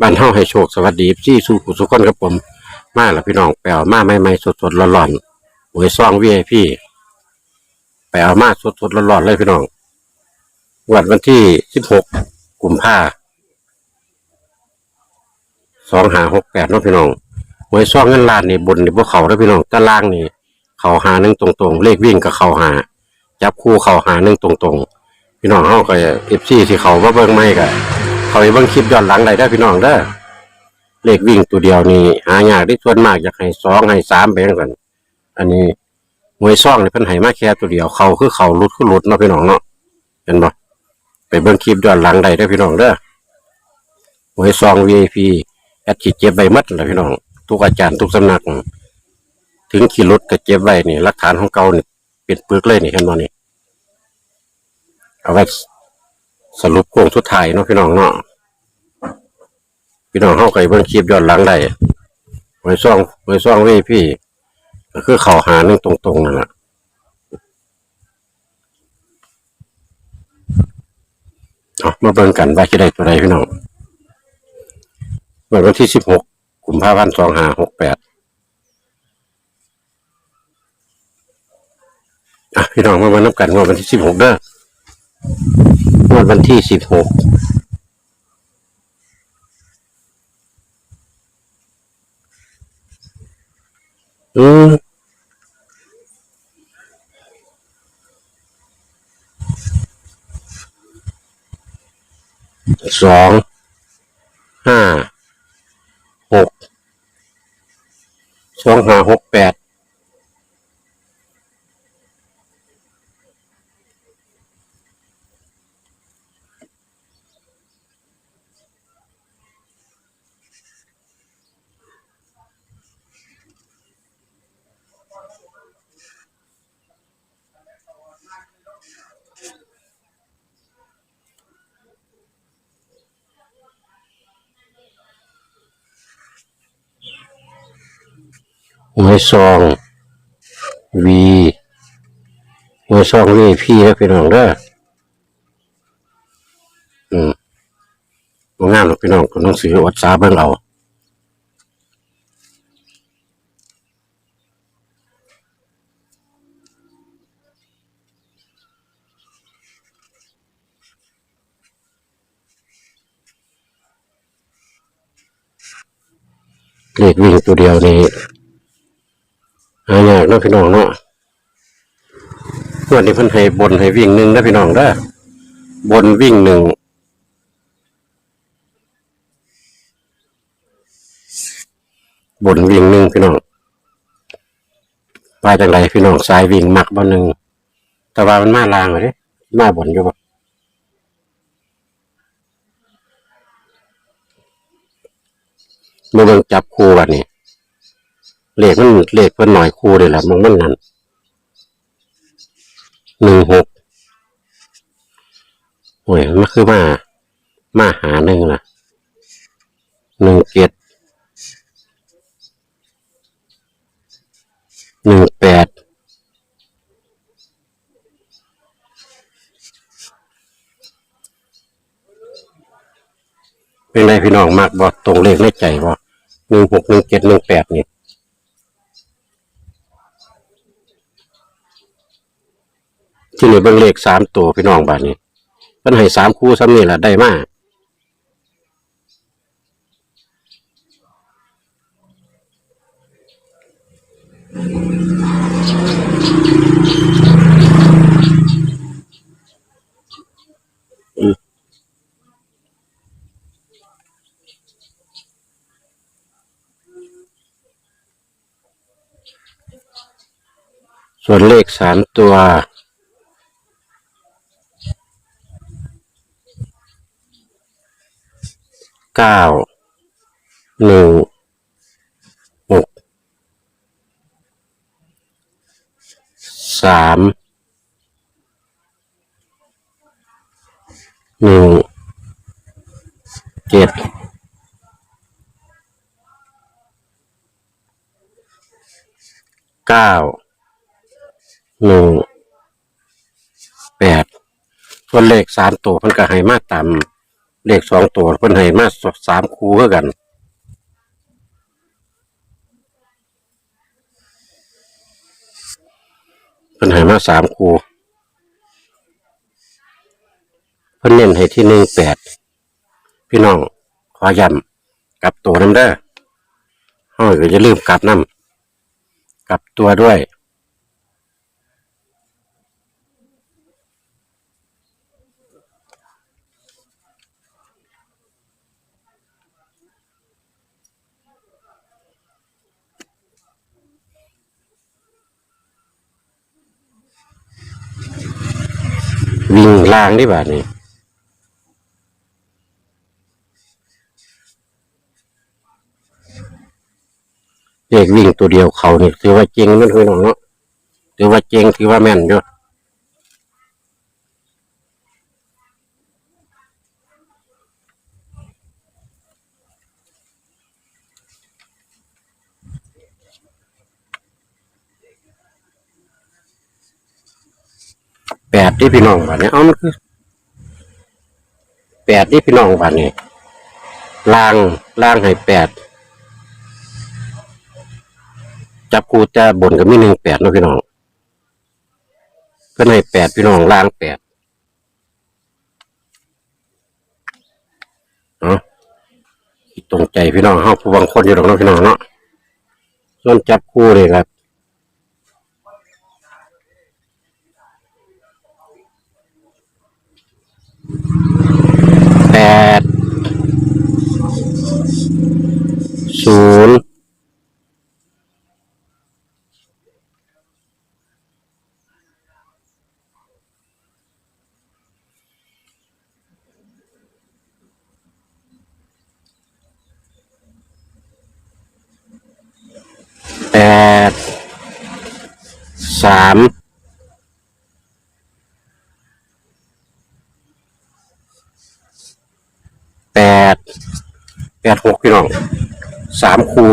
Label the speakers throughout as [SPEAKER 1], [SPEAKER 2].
[SPEAKER 1] บ้านเฮาให้โชคสวัสดีที่สู่ผู้สุขคนครับผม มาแล้วพี่น้องไปเอามาใหม่ๆสดๆร้อนๆหวยซอง VIP ไปเอามาสดๆร้อนๆเลยพี่น้องวันวันที่16กุมภาสองหาหกแปดเนาะพี่น้องหวยซองเงินล้านนี่บนนี่พวกเขาแล้วพี่น้องตารางนี่ เขาหาหนึ่งตรงๆ เลขวิ่งกับเขาหา จับคู่เขาหาหนึ่งตรงๆ พี่น้องเฮาก็เอฟซีที่เขาว่าเบิ่งไม่ก็ เขาไปเบิ่งคลิปย้อนหลังได้เด้อพี่น้องเด้อเลขวิ่งตัวเดียวนี่หายากที่ส่วนมากอยากให้สองให้สามไปจังซั่นอันนี้หวยซ่องนี่เพิ่นให้มาแค่ตัวเดียวเขาคือเขาหลุดคือหลุดเนาะพี่น้องเนาะเห็นบ่ไปเบิ่งคลิปย้อนหลังได้เด้อพี่น้องเด้อหวยซอง VIP แอดขีดเจ็บใบมัดแหละพี่น้อง ทุกอาจารย์ทุกสำนัก ถึงขี่รถก็เก็บไว้นี่หลักฐานของเก่านี่ยเป็นปึกเลยนี่เห็นบ่นี่เอาไว้ สรุปโค้งสุดท้ายเนาะพี่น้องเนาะพี่น้องเฮาไปเบิ่งคลิปย้อนหลังได้ไว้ซ่องไว้ซ่องว้ยพี่ก็คือเข้าหาหนึงตรงๆนั่นแหละเอามาเบิ่งกันว่าจะได้ตัวใดพี่น้องวันที่สิบหกกุมภาพันธ์สองห้าหกแปดอะพี่น้องมาวันนับกันงวดวันที่สิบหกเด้อ วดวันที่สิบหกอืมสองห้าหกสองห้าหก แปดหวยซองวีหวยซองวีพี่แล้วพี่น้องเด้ออืมงามหรอกพี่น้องคนหนังสือวัดสาเบิ่งเอาเลขวิ่งตัวเดียวนี่หายากเนาะพี่น้องเนาะวันนี้เพิ่นให้บนให้วิ่งหนึ่งนะพี่น้องเด้อบนวิ่งหนึ่งบนวิ่งหนึ่งพี่น้องว่าจังไรพี่น้องสายวิ่งมักบ่หนึ่งแต่ว่ามันมาลางเลยมาบนอยู่บ่มาเบิ่งจับคู่บัดนี้ เลขมันเลขเพิ่นหน่อยคู่เลยล่ะมันมันนั่นหนึ่งหกโอ้ยมันคือมามาหาหนึ่งล่ะหนึ่งเจ็ดหนึ่งแปดเป็นไรพี่น้องมากบ่ตรงเลขในใจบ่หนึ่งหกหนึ่งเจ็ดหนึ่งแปดนี่ ที่นี่เบิ่งเลขสามตัวพี่น้องบาดนี้เพิ่นให้สามคู่ซ้ำนี่แหละได้มากส่วนเลขสามตัว เก้าหนึ่งหกสามหนึ่งเจ็ดเก้าหนึ่งแปดส่วนเลขสามตัวมันก็ให้มาตาม เลขสองตัวเพิ่นให้มาสามคู่คือกัน เพิ่นให้มาสามคู่เพิ่นเน้นให้ที่หนึ่งแปดพี่น้องขอย้ำกลับตัวน้ำเด้อห้อยก็จะลืมกลับน้ำกลับตัวด้วย วิ่งลางได้บานี่เด็กวิ่งตัวเดียวเขานี่ถือว่าเจริงนั่นคือน้องเนาะถือว่าเจริงถือว่าแม่นยอด ปดที่พี่น้องบาดนี้เอามันคือแปดที่พี่น้องบาดนี้ล่างล่างให้แปดจับกูจะบ่นกับมีหนึ่งแปดนะพี่น้องเพื่อนให้แปดพี่น้องล่างแปดเนาะตรงใจพี่น้องเฮาผู้บางคนอยู่หรอกเนาะพี่น้องเนาะส่วนจับคู่เลยครับแปด ศูนย์แปดสามแปดแปดหกพี่น้อง สามคู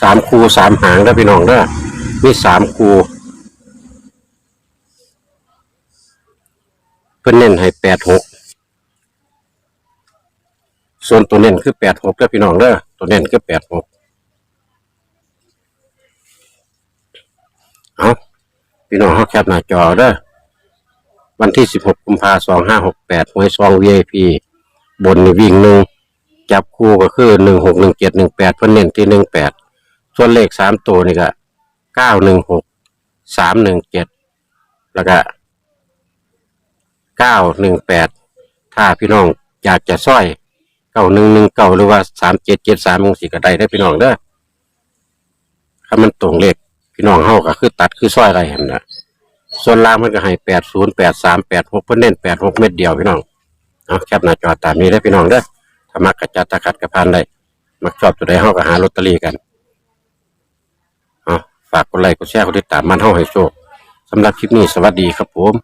[SPEAKER 1] สามคูสามหางแล้วพี่น้องเด้อมีสามคูเพิ่อนเน้นให้แปดหกส่วนตัวเน้นคือแปดหกแล้วพี่น้องเด้อตัวเน้นคือแปดหกเอาพี่น้องเขาแคปหน้าจอเด้อวันที่16กุมภาพันธ์2568หวยซอง VIP บนนี่วิ่งหนึ่ง จับคู่ก็คือ16 17 18เจ็ดหนึ่งแปดเพิ่นเน้นที่18ส่วนเลข3ตัวนี่ก็916 317แล้วก็918ถ้าพี่น้องอยากจะซ้อย9119หนึ่งหนึ่งเก้าหรือว่า3773จังซี่ก็ได้ได้พี่น้องเด้อถ้ามันตรงเลขพี่น้องเฮาก็คือตัดคือซอยอะไรเห็นนะส่วนล่างมันก็ให้แปดศูนย์แปดสามแปดหกเพิ่นเน้นแปดหกเม็ดเดียวพี่น้องเอาแคปหน้าจอตามนี้ได้พี่น้องเด้อ ถ้ามักกระจัดตะขัดกระพานได้ มักชอบตัวใดเฮาก็หาลอตเตอรี่กันเอาฝากกดไลค์กดแชร์กดติดตามมันเฮาให้โชคสำหรับคลิปนี้สวัสดีครับผม